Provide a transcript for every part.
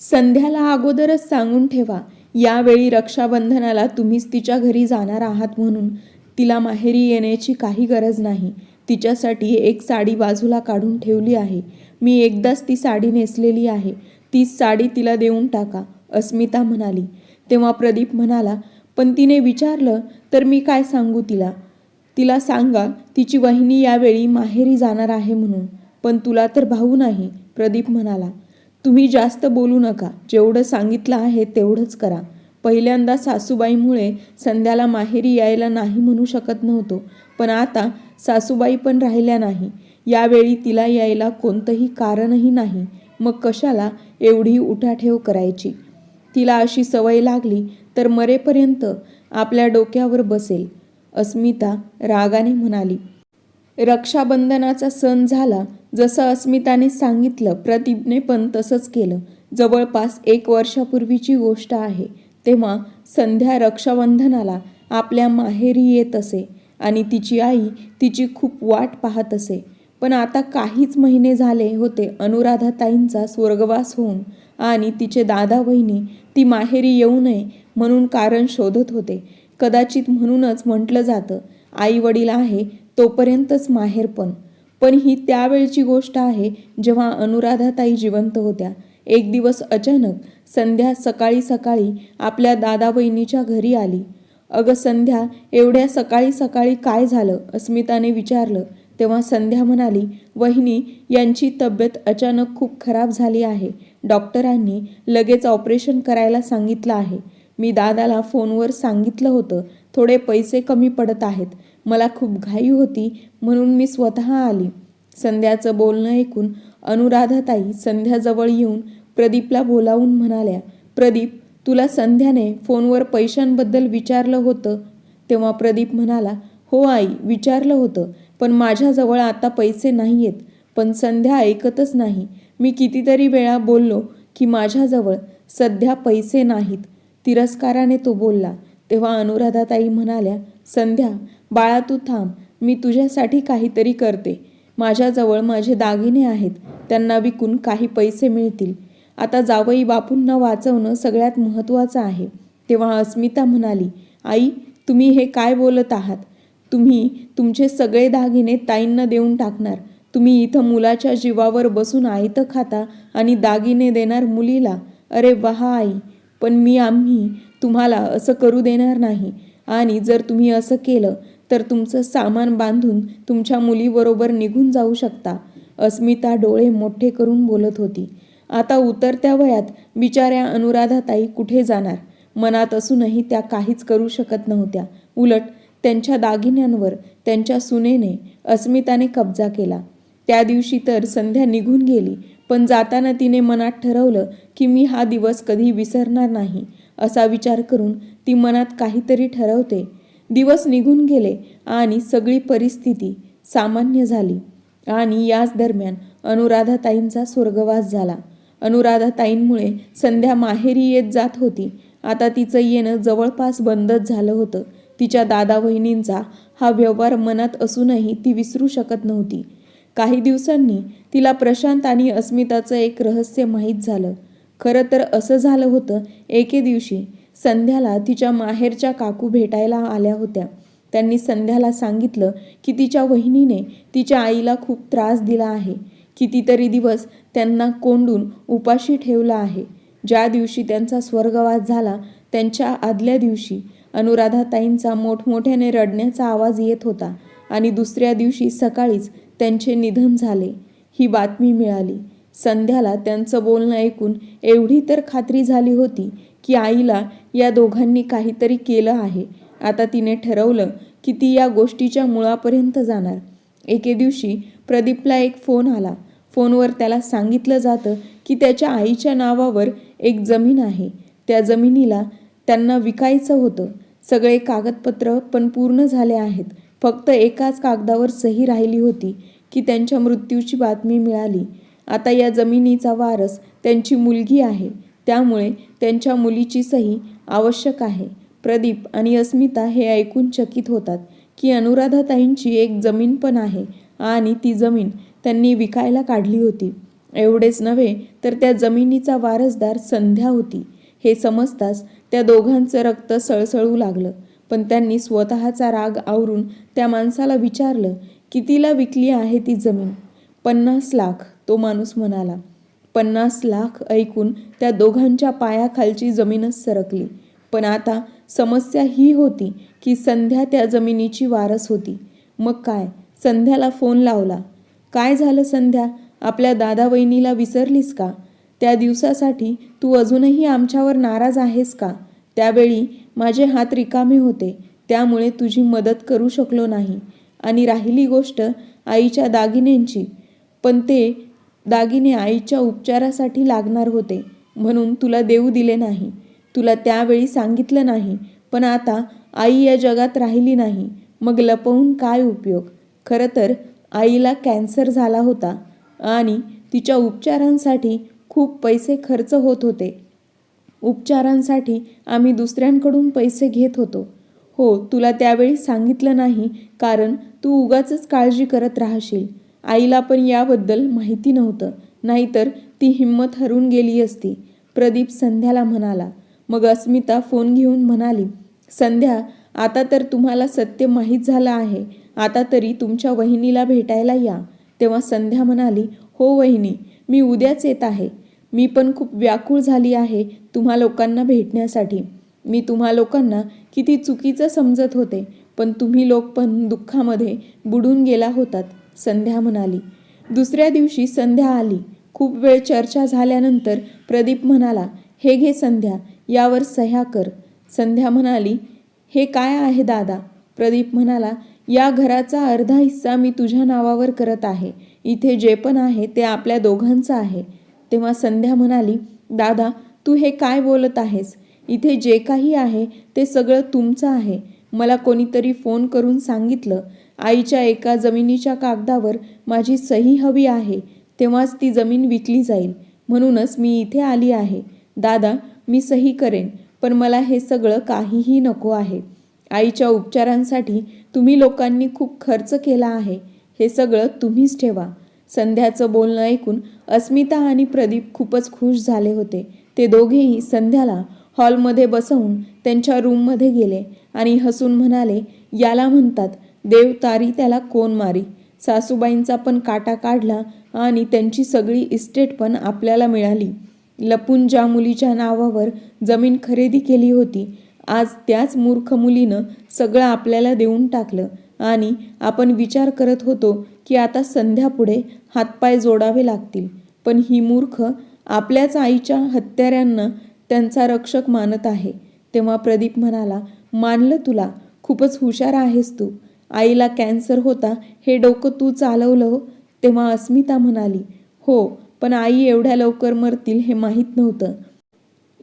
संध्याला अगोदरच सांगून ठेवा. यावेळी रक्षाबंधनाला तुम्हीच तिच्या घरी जाणार आहात म्हणून. तिला माहेरी येण्याची काही गरज नाही. तिच्यासाठी एक साडी बाजूला काढून ठेवली आहे. मी एकदाच ती साडी नेसलेली आहे. तीच साडी तिला देऊन टाका अस्मिता म्हणाली. तेव्हा प्रदीप म्हणाला पण तिने विचारलं तर मी काय सांगू तिला? तिला सांगा तिची वहिनी यावेळी माहेरी जाणार आहे म्हणून. पण तुला तर भाऊ नाही प्रदीप म्हणाला. तुम्ही जास्त बोलू नका. जेवढं सांगितलं आहे तेवढंच करा. पहिल्यांदा सासूबाईमुळे संध्याला माहेरी यायला नाही म्हणू शकत नव्हतो. पण आता सासूबाई पण राहिल्या नाही. यावेळी तिला यायला कोणतंही कारणही नाही. मग कशाला एवढी उठाठेव करायची? तिला अशी सवय लागली तर मरेपर्यंत आपल्या डोक्यावर बसेल. अस्मिता रागाने म्हणाली रक्षाबंधनाचा सण झाला जसं अस्मिताने सांगितलं प्रदीपने पण तसंच केलं. जवळपास एक वर्षापूर्वीची गोष्ट आहे. तेव्हा संध्या रक्षाबंधनाला आपल्या माहेरी येत असे आणि तिची आई तिची खूप वाट पाहत असे. पण आता काहीच महिने झाले होते अनुराधाताईंचा स्वर्गवास होऊन आणि तिचे दादा बहिणी ती माहेरी येऊ नये म्हणून कारण शोधत होते. कदाचित म्हणूनच म्हटलं जातं आई वडील आहे तोपर्यंतच माहेर पण. पण ही त्यावेळची गोष्ट आहे जेव्हा अनुराधाताई जिवंत होत्या. एक दिवस अचानक संध्या सकाळी सकाळी आपल्या दादा बहिणीच्या घरी आली. अगं संध्या एवढ्या सकाळी सकाळी काय झालं? अस्मिताने विचारलं. तेव्हा संध्या म्हणाली वहिनी यांची तब्येत अचानक खूप खराब झाली आहे. डॉक्टरांनी लगेच ऑपरेशन करायला सांगितलं आहे. मी दादाला फोनवर सांगितलं होतं. थोडे पैसे कमी पडत आहेत. मला खूप घाई होती म्हणून मी स्वतः आली. संध्याचं बोलणं ऐकून अनुराधाताई संध्याजवळ येऊन प्रदीपला बोलावून म्हणाल्या प्रदीप तुला संध्याने फोनवर पैशांबद्दल विचारलं होतं. तेव्हा प्रदीप म्हणाला हो आई विचारलं होतं पण माझ्याजवळ आता पैसे नाही आहेत पण संध्या ऐकतच नाही. मी कितीतरी वेळा बोललो की माझ्याजवळ सध्या पैसे नाहीत. तिरस्काराने तो बोलला. तेव्हा अनुराधाताई म्हणाल्या संध्या बाळा तू थांब. मी तुझ्यासाठी काहीतरी करते. माझ्याजवळ माझे दागिने आहेत. त्यांना विकून काही पैसे मिळतील. आता जावई बापूंना वाचवणं सगळ्यात महत्त्वाचं आहे. तेव्हा अस्मिता म्हणाली आई तुम्ही हे काय बोलत आहात? तुम्ही तुमचे सगळे दागिने ताईंना देऊन टाकणार. तुम्ही इथं मुलाच्या जीवावर बसून आयतं खाता आणि दागिने देणार मुलीला. अरे वहा आई. पण मी आम्ही तुम्हाला असं करू देणार नाही. आणि जर तुम्ही असं केलं तर तुमचं सामान बांधून तुमच्या मुलीबरोबर निघून जाऊ शकता अस्मिता डोळे मोठे करून बोलत होती. आता उतरत्या वयात बिचाऱ्या अनुराधाताई कुठे जाणार? मनात असूनही त्या काहीच करू शकत नव्हत्या. उलट त्यांच्या दागिन्यांवर त्यांच्या सुनेने अस्मिताने कब्जा केला. त्या दिवशी तर संध्या निघून गेली पण जाताना तिने मनात ठरवलं की मी हा दिवस कधी विसरणार नाही असा विचार करून ती मनात काहीतरी ठरवते. दिवस निघून गेले आणि सगळी परिस्थिती सामान्य झाली. आणि याच दरम्यान अनुराधाताईंचा स्वर्गवास झाला. अनुराधाताईंमुळे संध्या माहेरी येत जात होती. आता तिचं येणं जवळपास बंदच झालं होतं. तिच्या दादा वहिनींचा हा व्यवहार मनात असूनही ती विसरू शकत नव्हती. काही दिवसांनी तिला प्रशांत आणि अस्मिताचं एक रहस्य माहीत झालं. खरं तर असं झालं होतं एके दिवशी संध्याला तिच्या माहेरच्या काकू भेटायला आल्या होत्या. त्यांनी संध्याला सांगितलं की तिच्या वहिनीने तिच्या आईला खूप त्रास दिला आहे. कितीतरी दिवस त्यांना कोंडून उपाशी ठेवला आहे. ज्या दिवशी त्यांचा स्वर्गवास झाला त्यांच्या आदल्या दिवशी अनुराधाताईंचा मोठमोठ्याने रडण्याचा आवाज येत होता आणि दुसऱ्या दिवशी सकाळीच त्यांचे निधन झाले. ही बातमी मिळाली. संध्याला त्यांचं बोलणं ऐकून एवढी तर खात्री झाली होती की आईला या दोघांनी काहीतरी केलं आहे. आता तिने ठरवलं की ती या गोष्टीच्या मुळापर्यंत जाणार. एके दिवशी प्रदीपला एक फोन आला. फोनवर त्याला सांगितलं जातं की त्याच्या आईच्या नावावर एक जमीन आहे. त्या जमिनीला त्यांना विकायचं होतं. सगळे कागदपत्र पण पूर्ण झाले आहेत. फक्त एकाच कागदावर सही राहिली होती की त्यांच्या मृत्यूची बातमी मिळाली. आता या जमिनीचा वारस त्यांची मुलगी आहे. त्यामुळे त्यांच्या मुलीची सही आवश्यक आहे. प्रदीप आणि अस्मिता हे ऐकून चकित होतात की अनुराधाताईंची एक जमीन पण आहे आणि ती जमीन त्यांनी विकायला काढली होती. एवढेच नव्हे तर त्या जमिनीचा वारसदार संध्या होती. हे समजताच त्या दोघांचं रक्त सळसळू लागलं. पण त्यांनी स्वतःचा राग आवरून त्या माणसाला विचारलं कितीला विकली आहे ती जमीन? पन्नास लाख तो माणूस म्हणाला. पन्नास लाख ऐकून त्या दोघांच्या पायाखालची जमीनच सरकली. पण आता समस्या ही होती की संध्या त्या जमिनीची वारस होती. मग काय? संध्याला फोन लावला. काय झालं संध्या? आपल्या दादा वहिनीला विसरलीस का? त्या दिवसासाठी तू अजूनही आमच्यावर नाराज आहेस का? त्यावेळी माझे हात रिकामे होते. त्यामुळे तुझी मदत करू शकलो नाही. आणि राहिली गोष्ट आईच्या दागिन्यांची. पण ते दागिने आईच्या उपचारासाठी लागणार होते. म्हणून तुला देऊ दिले नाही. तुला त्यावेळी सांगितलं नाही. पण आता आई या जगात राहिली नाही. मग लपवून काय उपयोग? खरं तर आईला कॅन्सर झाला होता आणि तिच्या उपचारांसाठी खूप पैसे खर्च होत होते. उपचारांसाठी आम्ही दुसऱ्यांकडून पैसे घेत होतो. हो तुला त्यावेळी सांगितलं नाही कारण तू उगाच काळजी करत राहशील. आईला पण याबद्दल माहिती नव्हतं. नाहीतर ती हिंमत हरून गेली असती. प्रदीप संध्याला म्हणाला मग अस्मिता फोन घेऊन म्हणाली संध्या आता तर तुम्हाला सत्य माहीत झालं आहे. आता तरी तुमच्या वहिनीला भेटायला या. तेव्हा संध्या म्हणाली हो वहिनी मी उद्याच येत आहे. मी पण खूप व्याकुळ झाली आहे तुम्हा लोकांना भेटण्यासाठी. मी तुम्हा लोकांना किती चुकीचं समजत होते पण तुम्ही लोक पण दुःखामध्ये बुडून गेला होतात. संध्या म्हणाली. दुसऱ्या दिवशी संध्या आली. खूप वेळ चर्चा झाल्यानंतर प्रदीप म्हणाला हे घे संध्या यावर सह्या कर. संध्या म्हणाली हे काय आहे दादा? प्रदीप म्हणाला या घराचा अर्धा हिस्सा मी तुझ्या नावावर करत आहे. इथे जे पण आहे ते आपल्या दोघांचं आहे. तेव्हा संध्या म्हणाली दादा तू हे काय बोलत आहेस? इथे जे काही आहे ते सगळं तुमचं आहे. मला कोणीतरी फोन करून सांगितलं आईच्या एका जमिनीच्या कागदावर माझी सही हवी आहे तेव्हाच ती जमीन विकली जाईल. म्हणूनच मी इथे आली आहे. दादा मी सही करेन पण मला हे सगळं काहीही नको आहे. आईच्या उपचारांसाठी तुम्ही लोकांनी खूप खर्च केला आहे. हे सगळं तुम्हीच ठेवा. संध्याचं बोलणं ऐकून अस्मिता आणि प्रदीप खूपच खुश झाले होते. ते दोघेही संध्याला हॉलमध्ये बसवून त्यांच्या रूममध्ये गेले आणि हसून म्हणाले याला म्हणतात देव तारी त्याला कोण मारी? सासूबाईंचा पण काटा काढला आणि त्यांची सगळी इस्टेट पण आपल्याला मिळाली. लपून ज्या मुलीच्या नावावर जमीन खरेदी केली होती आज त्याच मूर्ख मुलीनं सगळं आपल्याला देऊन टाकलं आणि आपण विचार करत होतो की आता संध्यापुढे हातपाय जोडावे लागतील. पण ही मूर्ख आपल्याच आईच्या हत्याऱ्यांना त्यांचा रक्षक मानत आहे. तेव्हा प्रदीप म्हणाला मानलं तुला खूपच हुशार आहेस तू. आईला कॅन्सर होता हे डोकं तू चालवलं हो. तेव्हा अस्मिता म्हणाली हो पण आई एवढ्या लवकर मरतील हे माहीत नव्हतं.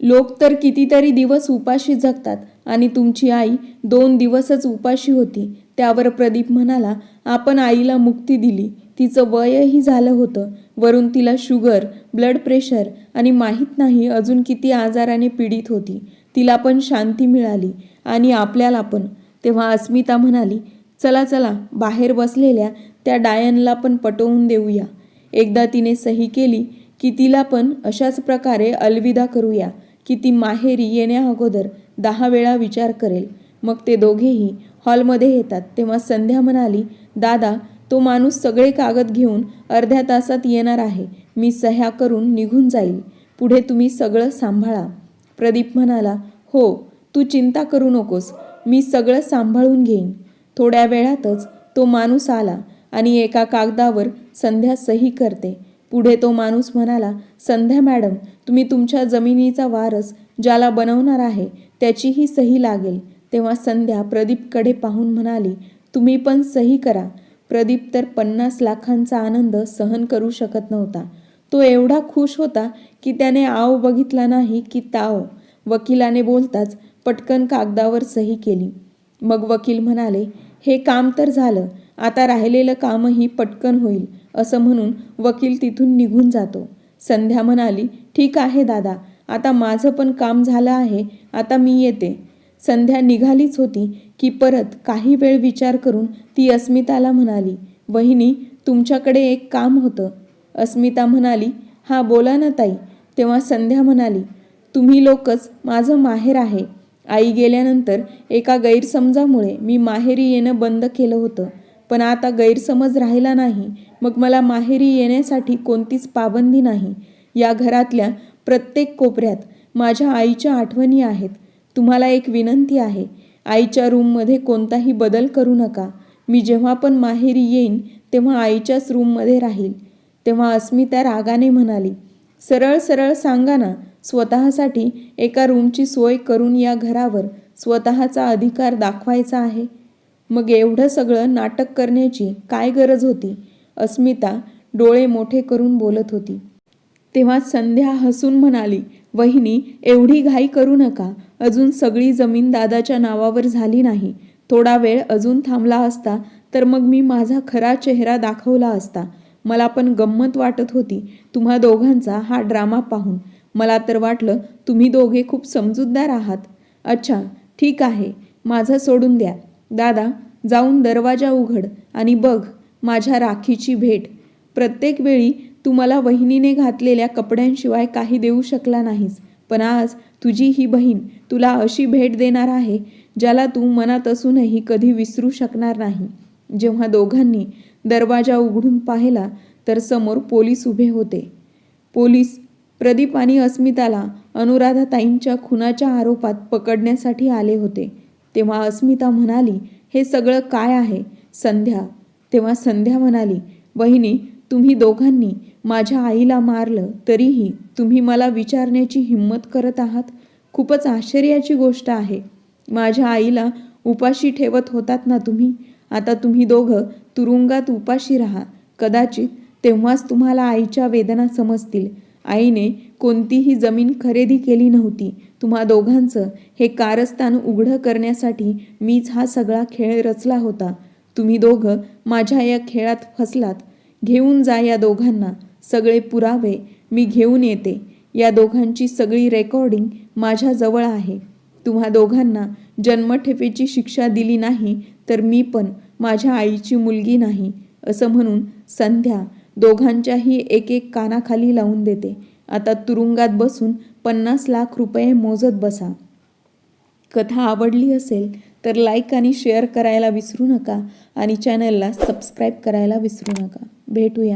लोक तर कितीतरी दिवस उपाशी जगतात आणि तुमची आई दोन दिवसच उपाशी होती. त्यावर प्रदीप म्हणाला आपण आईला मुक्ती दिली. तिचं वयही झालं होतं. वरून तिला शुगर ब्लड प्रेशर आणि माहीत नाही अजून किती आजाराने पीडित होती. तिला पण शांती मिळाली आणि आपल्याला पण. तेव्हा अस्मिता म्हणाली चला चला बाहेर बसलेल्या त्या डायनला पण पटवून देऊया. एकदा तिने सही केली की तिला पण अशाच प्रकारे अलविदा करूया की ती माहेरी येण्या अगोदर दहा वेळा विचार करेल. मग ते दोघेही हॉलमध्ये येतात. तेव्हा संध्या म्हणाली दादा तो माणूस सगळे कागद घेऊन अर्ध्या तासात येणार आहे. मी सह्या करून निघून जाईल पुढे तुम्ही सगळं सांभाळा. प्रदीप म्हणाला हो तू चिंता करू नकोस. मी सगळं सांभाळून घेईन. थोड्या वेळातच तो माणूस आला आणि एका कागदावर संध्या सही करते. पुढे तो माणूस म्हणाला संध्या मॅडम तुम्ही तुमच्या जमिनीचा वारस ज्याला बनवणार आहे त्याचीही सही लागेल. तेव्हा संध्या प्रदीपकडे पाहून म्हणाली तुम्ही पण सही करा. प्रदीप तर पन्नास लाखांचा आनंद सहन करू शकत नव्हता. तो एवढा खुश होता की त्याने आव बघितला नाही की ताव. वकिलाने बोलताच पटकन कागदावर सही केली. मग वकील म्हणाले हे काम तर झालं. आता राहिलेलं कामही पटकन होईल. असं म्हणून वकील तिथून निघून जातो. संध्या म्हणाली ठीक आहे दादा. आता माझं पण काम झालं आहे. आता मी येते. संध्या निघालीच होती की परत काही वेळ विचार करून ती अस्मिताला म्हणाली वहिनी तुमच्याकडे एक काम होतं. अस्मिता म्हणाली हां बोला ना ताई. तेव्हा संध्या म्हणाली तुम्ही लोकच माझं माहेर आहे. आई गेल्यानंतर एका गैरसमजामुळे मी माहेरी येणं बंद केलं होतं. पण आता गैरसमज राहिला नाही. मग मला माहेरी येण्यासाठी कोणतीच पाबंदी नाही. या घरातल्या प्रत्येक कोपऱ्यात माझ्या आईच्या आठवणी आहेत. तुम्हाला एक विनंती आहे. आईच्या रूममध्ये कोणताही बदल करू नका. मी जेव्हा पण माहेरी येईन तेव्हा आईच्याच रूममध्ये राहील. तेव्हा अस्मिता रागाने म्हणाली सरळ सरळ सांगा ना स्वतःसाठी एका रूमची सोय करून या घरावर स्वतःचा अधिकार दाखवायचा आहे. मग एवढं सगळं नाटक करण्याची काय गरज होती? अस्मिता डोळे मोठे करून बोलत होती. तेव्हा संध्या हसून म्हणाली वहिनी एवढी घाई करू नका. अजून सगळी जमीन दादाच्या नावावर झाली नाही. थोडा वेळ अजून थांबला असता तर मग मी माझा खरा चेहरा दाखवला असता. मला पण गंमत वाटत होती. तुम्हा दोघांचा हा ड्रामा पाहून. मला तर वाटलं तुम्ही दोघे खूप समजूतदार आहात. अच्छा ठीक आहे. माझं सोडून द्या. दादा जाऊन दरवाजा उघड आणि बघ माझ्या राखीची भेट. प्रत्येक वेळी तू मला वहिनीने घातलेल्या कपड्यांशिवाय काही देऊ शकला नाहीस. पण आज तुझी ही बहीण तुला अशी भेट देणार आहे ज्याला तू मनात असूनही कधी विसरू शकणार नाही. जेव्हा दोघांनी दरवाजा उघडून पाहिला तर समोर पोलीस उभे होते. पोलीस प्रदीप आणि अस्मिताला अनुराधाताईंच्या खुनाच्या आरोपात पकडण्यासाठी आले होते. तेव्हा अस्मिता म्हणाली हे सगळं काय आहे? संध्या तेव्हा संध्या म्हणाली वहिनी तुम्ही दोघांनी माझ्या आईला मारलं तरीही तुम्ही मला विचारण्याची हिंमत करत आहात? खूपच आश्चर्याची गोष्ट आहे. माझ्या आईला उपाशी ठेवत होतात ना तुम्ही? आता तुम्ही दोघं तुरुंगात उपाशी राहा. कदाचित तेव्हाच तुम्हाला आईच्या वेदना समजतील. आईने कोणतीही जमीन खरेदी केली नव्हती. तुम्हा दोघांचं हे कारस्थान उघडं करण्यासाठी मीच हा सगळा खेळ रचला होता. तुम्ही दोघं माझ्या या खेळात फसलात. घेऊन जा या दोघांना. सगळे पुरावे मी घेऊन येते. या दोघांची सगळी रेकॉर्डिंग माझ्याजवळ आहे. तुम्हा दोघांना जन्मठेपेची शिक्षा दिली नाही तर मी पण माझ्या आईची मुलगी नाही असं म्हणून संध्या दोघांच्याही एक एक कानाखाली लावून देते. आता तुरुंगात बसून पन्नास लाख रुपये मोजत बसा. कथा आवडली असेल तर लाईक आणि शेअर करायला विसरू नका आणि चॅनलला सबस्क्राईब करायला विसरू नका. भेटूया.